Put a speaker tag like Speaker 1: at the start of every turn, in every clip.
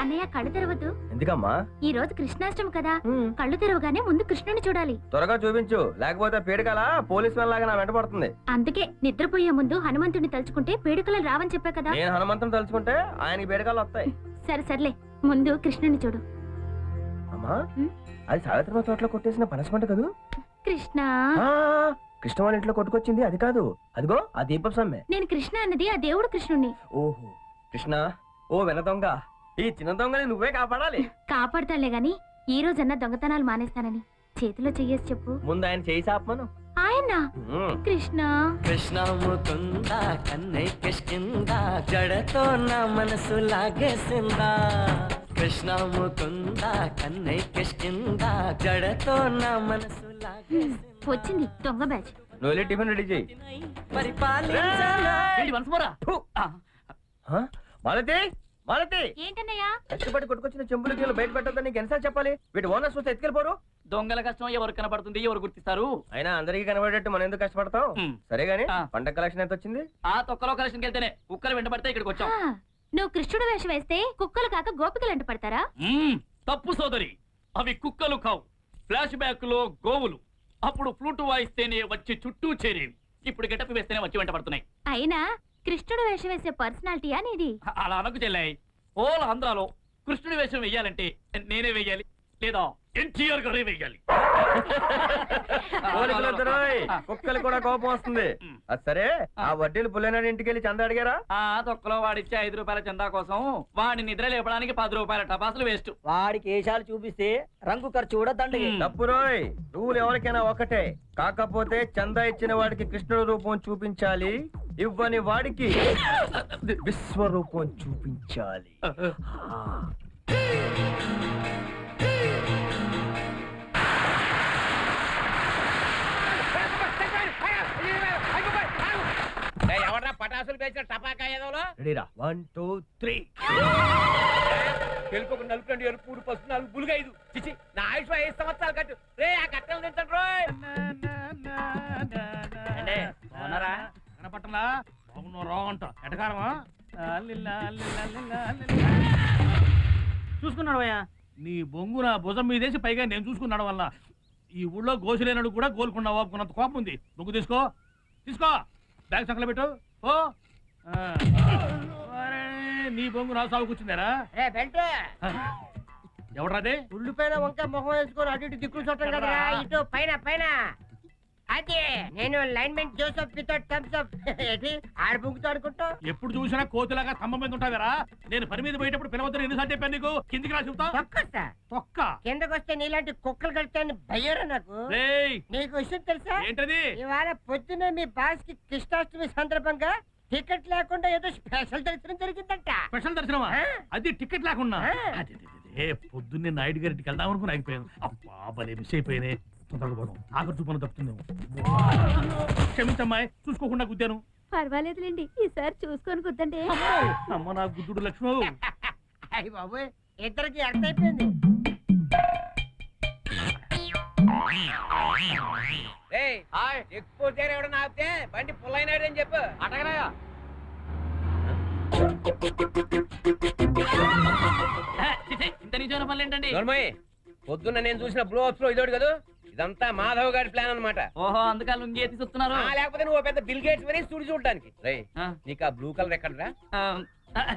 Speaker 1: అన్నయ్య కళ్ళు తెరవద్దు.
Speaker 2: ఎందుకమ్మా?
Speaker 1: ఈ రోజు కృష్ణాష్టమి కదా కళ్ళు తెరవగానే ముందు కృష్ణుని చూడాలి.
Speaker 2: త్వరగా చూపించు లేకపోతే పీడకల పోలీస్ లాగా నా వెంట పడుతుంది.
Speaker 1: అందుకే నిద్రపోయే ముందు హనుమంతుడిని తలుచుకుంటే పీడుకలు రావని చెప్పా కదా.
Speaker 2: నేను హనుమంతం తలుచుకుంటే ఆయనకి పీడకలు వస్తాయి.
Speaker 1: సరే సర్లే. ముందు కృష్ణుని చూడు.
Speaker 2: అమ్మా? అది సావిత్రమ్మ తోటలో కొట్టేసిన పనసమంట కదూ?
Speaker 1: కృష్ణ.
Speaker 2: కృష్ణ వాళ్ళ ఇంట్లో కొట్టుకొచ్చింది అది కాదు. అదిగో ఆ దీపం సమ్మె.
Speaker 1: నేను కృష్ణ అన్నది ఆ దేవుడు కృష్ణుణ్ణి.
Speaker 2: ఓహో. కృష్ణ ఓ వెన దొంగ. ఈ చిన్న దొంగని నువ్వే కాపాడాలి.
Speaker 1: కాపాడతానులే గాని ఈ రోజన్నా దొంగతనాలు మానేస్తానని చేతిలో చెయ్యేసి చెప్పు.
Speaker 2: ముందు ఆయన చేయి చాపమను.
Speaker 1: ఆయన. కృష్ణ.
Speaker 3: కృష్ణ ముకుంద కన్నై కిష్కింద జడతో నా మనసు లాగేసిందా? కృష్ణ ముకుంద కన్నై కిష్కింద జడతో నా మనసు
Speaker 1: వచ్చింది దొంగ బ్యాచ్.
Speaker 2: నువ్వు టిఫిన్ రెడీ చేయి.
Speaker 3: పరిపాలించాలా
Speaker 2: ఫు. ఆ? మాలతి మాలతి.
Speaker 1: ఏంటన్నయ్యా?
Speaker 2: కష్టపడి కొట్టుకొచ్చిన చెంబులు గీలు బయట పెట్టద్దని నీకు ఎన్నిసార్లు చెప్పాలి? వీటి ఓనర్స్ వస్తే ఎత్తుకెళ్ళిపోరు.
Speaker 4: దొంగల కష్టం ఎవరు కనపడుతుంది ఎవరు గుర్తిస్తారు?
Speaker 2: అయినా అందరికీ కనబడేట్టు మనం ఎందుకు కష్టపడతాం. సరే గాని
Speaker 4: ఆ.
Speaker 2: పండగ కలెక్షన్ ఎంత వచ్చింది
Speaker 4: ఆ తొక్కలో కలెక్షన్కి వెళ్తేనే కుక్కలు వెంటబడితే ఇక్కడికి వచ్చాం.
Speaker 1: ఆ, నువ్వు కృష్ణుడు వేషం వేస్తే కుక్కలు కాక గోపికలు అంట పడతారా
Speaker 4: మ్మ్, తప్పు సోదరి. అవి కుక్కలు కావు. ఫ్లాష్ బ్యాక్లో గోవులు. అప్పుడు ఫ్లూట్ వాయిస్తేనే వచ్చి చుట్టూ చేరేవి. ఇప్పుడు గెటప్ వేస్తేనే వచ్చి వెంట పడుతున్నాయి
Speaker 1: అయినా కృష్ణుడు వేషం వేసే పర్సనాలిటీయా నీది?
Speaker 4: అలా అనకు చెల్లాయి ఓల ఆంధ్రాలో కృష్ణుడి వేషం వెయ్యాలంటే నేనే వెయ్యాలి. లేదా ఎన్టీఆర్ గారే వెయ్యాలి.
Speaker 2: కుక్కలు కూడా కోపం వస్తుంది. అది సరే ఆ వడ్డీలు పుల్లనాడు ఇంటికి వెళ్ళి చంద అడిగారా?
Speaker 4: ఆ తొక్కలో వాడిచ్చే ఐదు రూపాయల చందా కోసం వాడిని నిద్ర లేపడానికి పది రూపాయల టపాసులు వేస్ట్.
Speaker 5: వాడికి వేషాలు చూపిస్తే రంగు ఖర్చు కూడా దండగే.
Speaker 2: తప్పు రోయ్ రూల్ ఎవరికైనా ఒకటే. కాకపోతే చందా ఇచ్చిన వాడికి కృష్ణుడు రూపం చూపించాలి. ఇవ్వని వాడికి విశ్వరూపం చూపించాలి.
Speaker 6: ఎవరా పటాసులు పేసిన టపాకా ఏదోలో
Speaker 2: రెడీరా. One two three.
Speaker 6: తెలుపు నలుపు రెండు ఎరుపు మూడు పసుపు నాలుగు బులుగు ఐదు చిచి నా ఆయుష్ ఐదు సంవత్సరాలు కట్టు. రే ఆ కట్టలు తింటాడు రోయ్.
Speaker 4: అంట. ఎటకారమా? చూసుకున్నాడు అయ్యా నీ బొంగు నా భుజం మీదేసి పైగా నేను చూసుకున్నాడు వల్ల. ఈ ఊళ్ళో గోసులేనాడు కూడా గోల్కొండ వాపుకున్నంత కోపం ఉంది. బొగ్గు తీసుకో. తీసుకో. బ్యాగ్ సంకల పెట్టు. ఓ నీ బొంగు నా సాగు కూర్చుందారా ఎవడ్రాదే
Speaker 5: ఉల్లిపైన వంకాయ మొహం వేసుకొని అటు ఇటు దిక్కులు చుట్టం కదరా. ఇటు పైన పైన. అదే నేను లైన్మెంట్ జోసఫ్ వితౌట్ థమ్స్ అప్ ఏంటి ఆడ బుంకుతో అనుకుంటా
Speaker 4: ఎప్పుడు చూసినా కోతిలాగా స్తంభం మీద ఉంటావేరా? నేను పని మీద పోయేటప్పుడు పిలవద్దని ఎన్నిసార్లు చెప్పాను నీకు? కిందికి రా చెబుతా
Speaker 5: తొక్కస్తా
Speaker 4: తొక్క
Speaker 5: కిందకు వస్తే నీలాంటి కుక్కలు కడతాయని భయ్యారా నాకు?
Speaker 4: రేయ్.
Speaker 5: నీకు విషయం తెలుసా?
Speaker 4: ఏంటది?
Speaker 5: ఇవాళ పొద్దునే మీ బాస్కి కృష్ణాష్టమి సందర్భంగా టికెట్ లేకుండా ఏదో స్పెషల్ దర్శనం జరిగిందంట.
Speaker 4: స్పెషల్ దర్శనమా?
Speaker 5: ఆ.
Speaker 4: అది టికెట్ లేకున్నా
Speaker 5: ఆ.
Speaker 4: అదే, అదే, అదే. పొద్దున్నే నాయుడు గారింటికి వెళ్దాం అనుకుని ఆగిపోయాను. అబ్బా భలే మిస్ అయిపోయానే. తొందరగా పోదాం. ఆఖరి చూపను తప్పుతుందేమో క్షమించమ్మాయి చూసుకోకుండా గుద్దాను.
Speaker 1: పర్వాలేదులేండి ఈసారి చూసుకొని కుద్దండి
Speaker 4: అమ్మ నా గుద్దుడు లక్ష్మణు
Speaker 5: అయ్యి బాబోయ్ ఇద్దరికి అర్థ అయిపోయింది.
Speaker 6: ఎక్కువ ఎవడన్నా ఆపితే బండి పుల్లైనాడు అని చెప్పు.
Speaker 4: అటగరాయా ఇంత నిజమైన పనులు ఏంటండి?
Speaker 6: పొద్దున్న నేను చూసిన బ్లో అప్స్లో ఇదోడు కదా? ఇదంతా మాధవ్ గారి ప్లాన్ అన్నమాట.
Speaker 4: ఓహో అందుకే లుంగి ఎత్తి చూస్తున్నారు.
Speaker 6: ఆ, లేకపోతే నువ్వు పెద్ద బిల్ గేట్స్ అని స్టూడియో చూడడానికి రే. నీకు ఆ బ్లూ కలర్ ఎక్కడరా?
Speaker 4: ఆ, ఆ,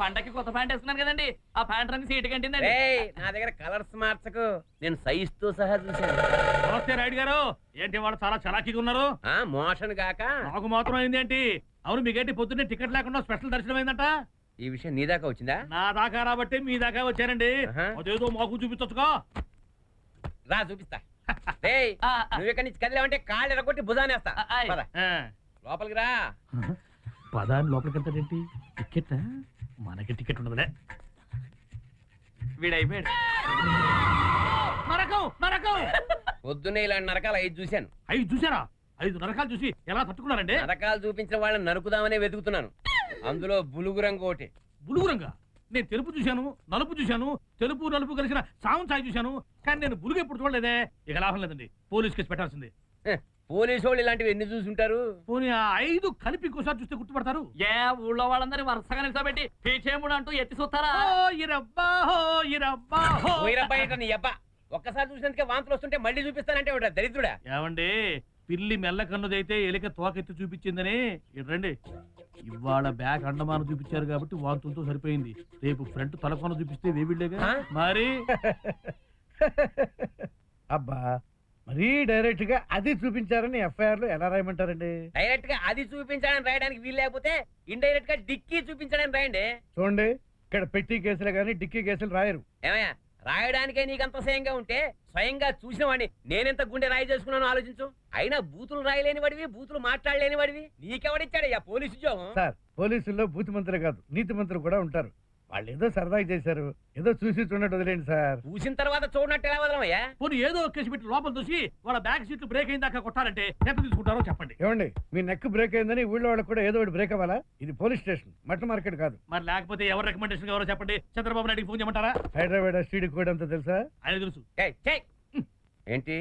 Speaker 4: పండక్కి కొత్త ప్యాంట్ వేసుకున్నాను కదండి. ఆ ప్యాంట్ రంగు సీటు కంటిందండి.
Speaker 6: రే నా దగ్గర కలర్స్ మార్చకు. నేను సైజ్తో సహా చూశాను.
Speaker 4: నమస్తే రాయుడు గారు. ఏంటి వాళ్ళు చాలా చలాకీగా ఉన్నారు?
Speaker 6: ఆ మోషన్ కాక
Speaker 4: నాకు మాత్రం అయింది ఏంటి? అవును మీకేంటి పొద్దున్నే టికెట్ లేకుండా స్పెషల్ దర్శనం అయిందంట?
Speaker 6: ఈ విషయం నీ దాకా వచ్చిందా?
Speaker 4: నా దాకా రాబట్టి మీ దాకా వచ్చారండి. అదేదో మాకు చూపించచ్చుగా.
Speaker 6: రా చూపిస్తా. రేయ్
Speaker 4: ఆ, ఆ.
Speaker 6: నువ్వు ఇక్కడి నుంచి కదిలేవంటే కాళ్ళు ఎరగొట్టి భుజానేస్తా.
Speaker 4: ఆ, ఆయ్.
Speaker 6: పద,
Speaker 4: ఆ.
Speaker 6: లోపలికి రా.
Speaker 4: పదాన్ని లోపలికి వెళ్తాడేంటి టికెట్? మనకి టికెట్ ఉండదులే. వీడైపోయాడు. నరకం నరకం!
Speaker 6: పొద్దున్నే ఇలాంటి నరకాలు ఐదు చూశాను.
Speaker 4: ఐదు చూసారా ఐదు నరకాలు చూసి ఎలా తట్టుకున్నారండి?
Speaker 6: నరకాలు చూపించిన వాళ్ళని నరుకుదామనే వెతుకుతున్నాను. అందులో బులుగు రంగు ఒకటి.
Speaker 4: బులుగురంగా నేను తెలుపు చూశాను నలుపు చూశాను తెలుపు నలుపు కలిసిన సావం చాయ్ చూశాను కానీ నేను బులుగు ఎప్పుడు చూడలేదే. ఇక లాభం లేదండి. పోలీస్ కేసు పెట్టాల్సింది.
Speaker 6: పోలీసు వాళ్ళు ఇలాంటివి ఎన్ని చూసుంటారు?
Speaker 4: పోనీ ఆ ఐదు కలిపి ఇంకోసారి చూస్తే గుర్తుపడతారు?
Speaker 3: ఏ ఊళ్ళో వాళ్ళందరి వరుసగా నిలబెట్టి పీచేముడు అంటూ ఎత్తి చూస్తారా?
Speaker 6: ఒక్కసారి చూసినందుకే వాంతులు వస్తుంటే మళ్ళీ చూపిస్తానంటే దరిద్రుడా?
Speaker 4: ఏమండి? పిల్లి మెల్ల కన్నుదైతే ఎలిక తోకెత్తి చూపించిందని. రండి. ఇవాళ బ్యాక్ అండమాన చూపించారు కాబట్టి వాంతులతో సరిపోయింది. రేపు ఫ్రంట్ తలకొన చూపిస్తే వేవిళ్ళేగా? మరి?
Speaker 7: అబ్బా మరీ డైరెక్ట్గా అది చూపించారని ఎఫ్ఐఆర్లో ఎలా రాయమంటారండి?
Speaker 6: డైరెక్ట్గా అది చూపించాలని రాయడానికి వీలు లేకపోతే ఇండైరెక్ట్గా డిక్కీ చూపించడానికి రాయండి.
Speaker 7: చూడండి ఇక్కడ పెట్టి కేసులు కానీ డిక్కీ కేసులు రాయరు.
Speaker 6: ఏమయ్యా? రాయడానికే నీకంత స్వయంగా ఉంటే స్వయంగా చూసిన వాడిని నేనెంత గుండె రాయి చేసుకున్నాను ఆలోచించు. అయినా బూతులు రాయలేని వాడివి బూతులు మాట్లాడలేని వాడివి నీకెవడిచ్చాడయ్యా పోలీసు ఉద్యోగం?
Speaker 7: సార్ పోలీసుల్లో బూత్ మంత్రులు కాదు నీతి మంత్రులు కూడా ఉంటారు. వాళ్ళు ఏదో సరదాగా చేశారు. ఏదో చూసి చూడట్టు వదిలేండి సార్.
Speaker 6: చూసిన తర్వాత చూడనట్టు ఎలా వదలమయ్యా?
Speaker 4: పోనీ ఏదో ఒక కేసు పెట్టి లోపల చూసి వాళ్ళ బ్యాక్ సీట్లు బ్రేక్ అయిన దాకా కొట్టాలంటే ఎంత తీసుకుంటారో చెప్పండి.
Speaker 7: ఏమండి మీ నెక్ బ్రేక్ అయిందని ఊళ్ళో వాళ్ళకి కూడా ఏదో ఒకటి బ్రేక్ అవ్వాలా? ఇది పోలీస్ స్టేషన్ మట్ట మార్కెట్ కాదు.
Speaker 4: మరి లేకపోతే ఎవరు రికమెండేషన్ ఎవరో చెప్పండి. చంద్రబాబు నాయుడుకి ఫోన్ చేయమంటారా?
Speaker 7: హైదరాబాద్ స్టీడ్ కోడ్ అంతా తెలుసా?
Speaker 4: ఆయన తెలుసు.
Speaker 6: ఏంటి?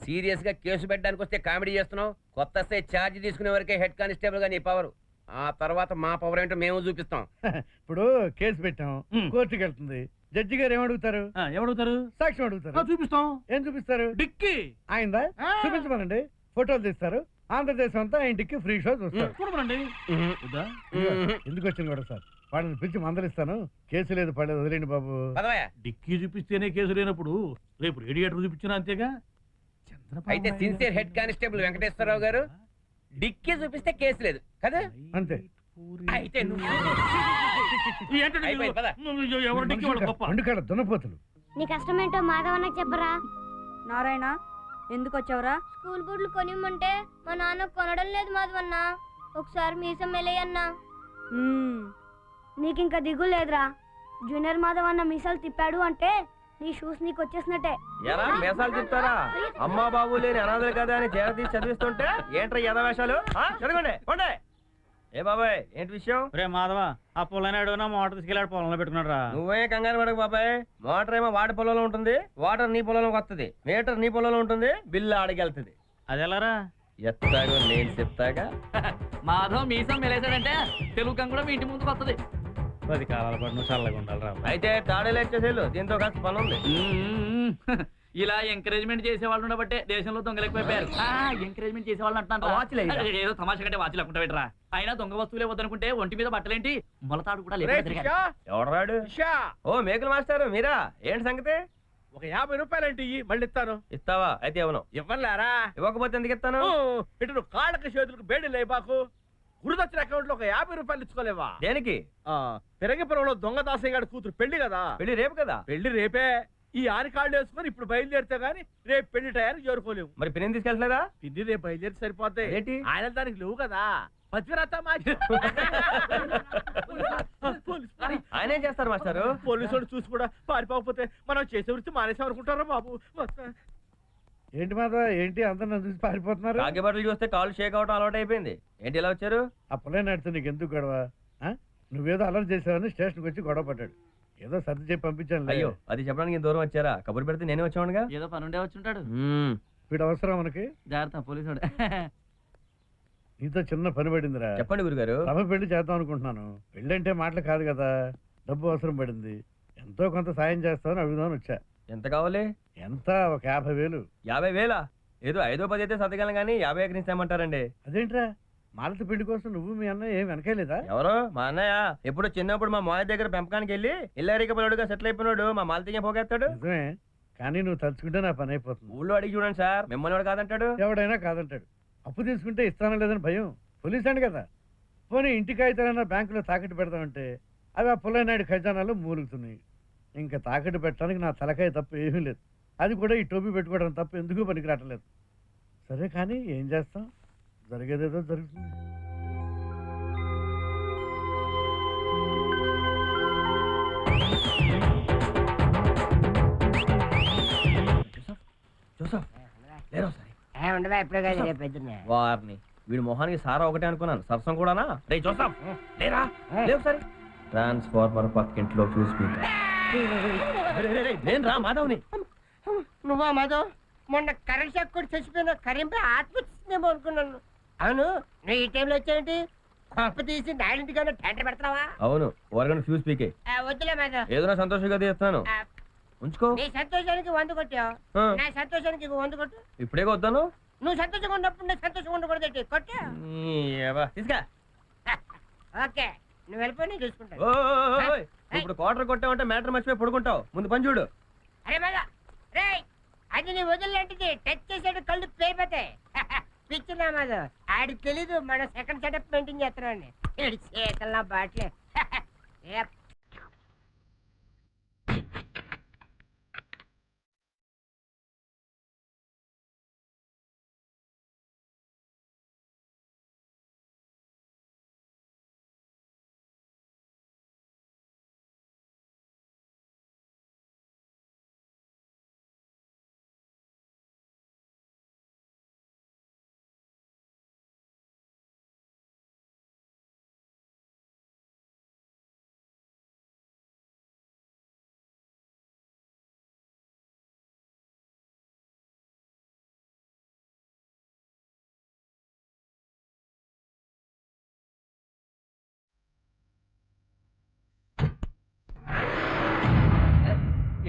Speaker 6: సీరియస్గా కేసు పెట్టడానికి వస్తే కామెడీ చేస్తున్నావు? కొత్త స్థాయి ఛార్జ్ తీసుకునే వరకే హెడ్ కానిస్టేబుల్గా నీ పవర్ ఆ తర్వాత మా పవర్ ఏంటో మేము చూపిస్తాం.
Speaker 7: ఇప్పుడు కేసు పెట్టాం. కోర్టుకి వెళ్తుంది జడ్జి గారు ఏమడుగుతారు సాక్ష్యం
Speaker 4: ఆ,
Speaker 7: అడుగుతారు?
Speaker 4: చూపిస్తాం.
Speaker 7: ఏం చూపిస్తారు?
Speaker 4: డిక్కీ.
Speaker 7: ఆయిందా. చూపించమనండి. ఫోటోలు తీస్తారు. ఆంధ్రదేశం అంతా ఆ ఇంటికి ఫ్రీ షో చూస్తారు.
Speaker 4: చూడమనండి.
Speaker 7: ఎందుకు వచ్చింది కూడా సార్? వాళ్ళని పిలిచి మందలిస్తాను. కేసు లేదు పడలేదు వదిలేండి బాబు.
Speaker 6: పదవయ్యా.
Speaker 4: డిక్కీ చూపిస్తేనే కేసు లేనప్పుడు రేపు రేడియేటర్ చూపించినా అంతేగా?
Speaker 6: అయితే సిన్సియర్ హెడ్ కానిస్టేబుల్ వెంకటేశ్వరరావు గారు డిక్కీ చూపిస్తే కేసు లేదు. కదా?
Speaker 7: అంతే.
Speaker 6: అయితే నువ్వు
Speaker 4: ఈ ఏంటండి
Speaker 6: అయిపోయింది,
Speaker 4: మీరు?
Speaker 6: పద.
Speaker 4: నువ్వు ఎవరు డిక్కీ వాళ్ళు గొప్ప?
Speaker 7: వండుకాడ దున్నపోతులు.
Speaker 1: నీ కష్టమేంటో మాధవన్నకి చెప్పరా?
Speaker 8: నారాయణ ఎందుకు వచ్చావురా?
Speaker 9: స్కూల్ బూట్లు కొనిమ్మంటే మా నాన్న కొనడం లేదు మాధవన్న. ఒకసారి మీసం మెలేయన్నా
Speaker 8: నీకు ఇంకా దిగు లేదురా. జూనియర్ మాధవ్ అన్న మీసాలు తిప్పాడు అంటే నీ షూస్ నీకు వచ్చేసినట్టే.
Speaker 2: ఎరా మేసాలు చెప్తారా? అమ్మా బాబు లేని అనాథలు కదా అని చేర తీసి చదివిస్తుంటే ఏంట్రా యథ వేషాలు ఆ, చదవండి పోండి. ఏ బాబాయ్ ఏంటి విషయం?
Speaker 10: రే మాధవ ఆ పొలనాడు నా మోటార్ తీసుకెళ్ళాడు పొలంలో పెట్టుకున్నాడు రా
Speaker 2: నువ్వే కంగారు పడకు బాబాయ్. మోటార్ ఏమో వాడి పొలంలో ఉంటుంది వాటర్ నీ పొలంలోకి వస్తుంది మీటర్ నీ పొలంలో ఉంటుంది బిల్లు ఆడికెళ్తుంది.
Speaker 10: అది ఎలారా?
Speaker 2: ఎత్తాగో నేను చెప్తాగా?
Speaker 3: మాధవ్ మీసం మెలేసాడంటే తెలుగు గంగ కూడా మీ ఇంటి ముందుకు వస్తుంది
Speaker 10: పది కాలాల పాటు నువ్వు చల్లగా ఉండాలిరా
Speaker 2: అయితే తాడేలు వచ్చేసేళ్ళు దీంతో కాస్త పని ఉంది.
Speaker 3: ఇలా ఎంకరేజ్మెంట్ చేసే వాళ్ళు ఉండబట్టే దేశంలో దొంగలు ఎక్కువైపోయారు ఎంకరేజ్మెంట్ చేసే వాళ్ళు. అంటారు ఏదో తమాషా కంటే వాచి లేకుండా పెట్టరా. అయినా దొంగ వస్తువులే వద్దనుకుంటే ఒంటి మీద బట్టలేంటి? మొలతాడు కూడా
Speaker 6: రే,
Speaker 3: లేదు
Speaker 2: ఓ మేకులు మాస్టారు మీరా? ఏంటి సంగతి?
Speaker 6: ఒక యాభై రూపాయలంటే మళ్ళీ ఇస్తాను.
Speaker 2: ఇస్తావా? అయితే ఇవ్వను.
Speaker 6: ఇవ్వలేరా
Speaker 2: ఇవ్వకపోతే ఎందుకు ఇస్తాను?
Speaker 6: ఇటు నువ్వు కాళ్ళకి చేతులకు బేడి లేబాకు గురుదక్షిణ అకౌంట్లో ఒక యాభై రూపాయలు ఇచ్చుకోలేవా?
Speaker 2: దేనికి?
Speaker 6: పెరగపురంలో దొంగ దాసయ్య గారి కూతురు పెళ్ళి కదా.
Speaker 2: పెళ్ళి రేపు కదా?
Speaker 6: పెళ్ళి రేపే. ఈ ఆని కాళ్ళు వేసుకొని ఇప్పుడు బయలుదేరితే గానీ రేపు పెళ్ళి టయానికి చేరుకోలేము.
Speaker 2: మరి పిన్ని తీసుకెళ్తలేదా?
Speaker 6: పిన్ని రేపు బయలుదేరి సరిపోతాయి.
Speaker 2: ఏంటి
Speaker 6: ఆయన దానికి లేవు కదా. పతివ్రత
Speaker 2: ఆయన ఏం చేస్తారు మాస్టారు?
Speaker 6: పోలీసు చూసి కూడా పారిపోకపోతే మనం చేసే వృత్తి మానేసాం అనుకుంటారా బాబు.
Speaker 7: ఏంటి మాధవ? ఏంటి అందరు నన్ను చూసి పారిపోతున్నారు?
Speaker 2: కాకి బట్టలు చూస్తే కాళ్ళు షేక్ అవడం అలవాటు అయిపోయింది. ఏంటి ఇలా వచ్చారు?
Speaker 7: పొలం నడితే నీకు ఎందుకు గొడవ? ఆ? నువ్వేదో అలర్ట్ చేసావని స్టేషన్కి వచ్చి గొడవ పడ్డాడు. ఏదో సర్ది చెప్పి పంపించాను
Speaker 2: అయ్యో అది చెప్పడానికి ఇంత దూరం వచ్చారా? కబురు పెడితే నేనే వచ్చానుగా
Speaker 3: ఏదో పని ఉండే వచ్చి ఉంటాడు
Speaker 7: వీడు అవసరం మనకి?
Speaker 3: జాగ్రత్త పోలీసు.
Speaker 7: నీతో చిన్న పని పడిందిరా.
Speaker 2: చెప్పండి గురుగారు.
Speaker 7: రమ పెళ్ళి చేద్దాం అనుకుంటున్నాను. పెళ్ళి అంటే మాటలు కాదు కదా. డబ్బు అవసరం పడింది. ఎంతో కొంత సాయం చేస్తామని అడుగుదామని వచ్చా.
Speaker 2: ఎంత కావాలి?
Speaker 7: ఎంత? ఒక యాభై వేలు.
Speaker 2: యాభై వేలా? ఏదో ఐదో పది అయితే సతగలం కానీ యాభై ఎకరించామంటారండి
Speaker 7: అదేంట్రా? మాలత పెళ్ళి కోసం నువ్వు మీ అన్న ఏం వెనకేలేదా
Speaker 2: ఎవరు? మా అన్నయ్య. ఎప్పుడు చిన్నప్పుడు మా మాయ దగ్గర పెంపకానికి వెళ్ళి ఇల్లారిక పిల్లడుగా సెటిల్ అయిపోయినాడు. మా మాలతీయ పోగేస్తాడు.
Speaker 7: నిజమే. కానీ నువ్వు తలుచుకుంటే నా పని అయిపోతుంది.
Speaker 2: ఊళ్ళో అడిగి చూడండి సార్. మిమ్మల్ని వాడు కాదంటాడు?
Speaker 7: ఎవడైనా కాదంటాడు. అప్పు తీసుకుంటే ఇస్తానో లేదని భయం. పోలీస్ అండి కదా. పోనీ ఇంటికి అయితేనైనా బ్యాంకులో తాకట్టు పెడతామంటే అవి ఆ పుల్లనాయుడు ఖజానాలో మూలుగుతున్నాయి. ఇంకా తాకట్టు పెట్టడానికి నా తలకాయ తప్ప ఏమీ లేదు. అది కూడా ఈ టోపీ పెట్టుకోవడం తప్ప ఎందుకు పనికి రావట్లేదు సరే కానీ ఏం చేస్తాం? జరిగేదేదో జరుగుతుంది.
Speaker 2: వారిని వీడి మొహానికి సారా ఒకటే అనుకున్నాను. సరసం కూడానా? రే జోసఫ్ లేరా? లేవు సరే ట్రాన్స్ఫార్మర్ పక్కింట్లో ఫ్యూజ్ పీక్ నేను రా మాధవ్ని.
Speaker 5: నువ్వా మాధవ్? మొన్న కరెంట్ షాక్ కూడా చచ్చిపోయిన కరీంపై ఆత్మహత్య వస్తుందేమో అనుకున్నాను. అవును నువ్వు ఈ టైంలో వచ్చావేంటి? కొంప తీసి నాలుగింటికన్నా టెంటర్ పెడతావా?
Speaker 2: అవును ఓరగంట ఫ్యూజ్ పీకే.
Speaker 5: వద్దులే మీద
Speaker 2: ఏదైనా సంతోషంగా తీస్తాను
Speaker 5: ఆ,
Speaker 2: ఉంచుకో.
Speaker 5: నీ సంతోషానికి వంద కొట్టావు.
Speaker 2: ఆ,
Speaker 5: నా సంతోషానికి వంద కొట్టు.
Speaker 2: ఇప్పుడే వద్దాను
Speaker 5: నువ్వు సంతోషంగా ఉన్నప్పుడు నేను సంతోషంగా ఉండకూడదు కొట్టు.
Speaker 2: తీసుకా.
Speaker 5: ఓకే నువ్వు వెళ్ళిపోయి నేను చూసుకుంటాను.
Speaker 2: ఓయ్. ఇప్పుడు క్వార్టర్ కొట్టావంటే మ్యాటర్ మర్చిపోయి పడుకుంటావు. ముందు పని చూడు.
Speaker 5: అరే మళ్ళా రే అది నీ వదిలినట్టుది టచ్ చేసాడు కళ్ళు పేరిపోతాయి పిచ్చిన మాది ఆడికి తెలీదు మన సెకండ్ సెటప్ మెయింటైన్ చేస్తున్నాండి. చేతల్లో బాట్లే.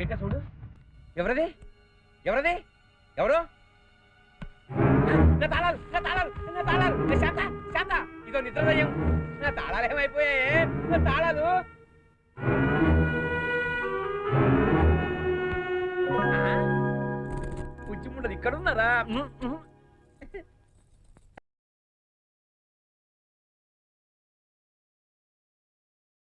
Speaker 5: ఏ
Speaker 6: ఏంటా చూడు ఎవరది? ఎవరది? ఎవరు? నా తాళాలు నా తాళాలు నా తాళాలు. శాంత శాంత ఇదో నిద్రదయ్యం నా తాళాలు ఏమైపోయాయి? నా తాళాలు. పుచ్చిముండదు ఇక్కడ ఉన్నారా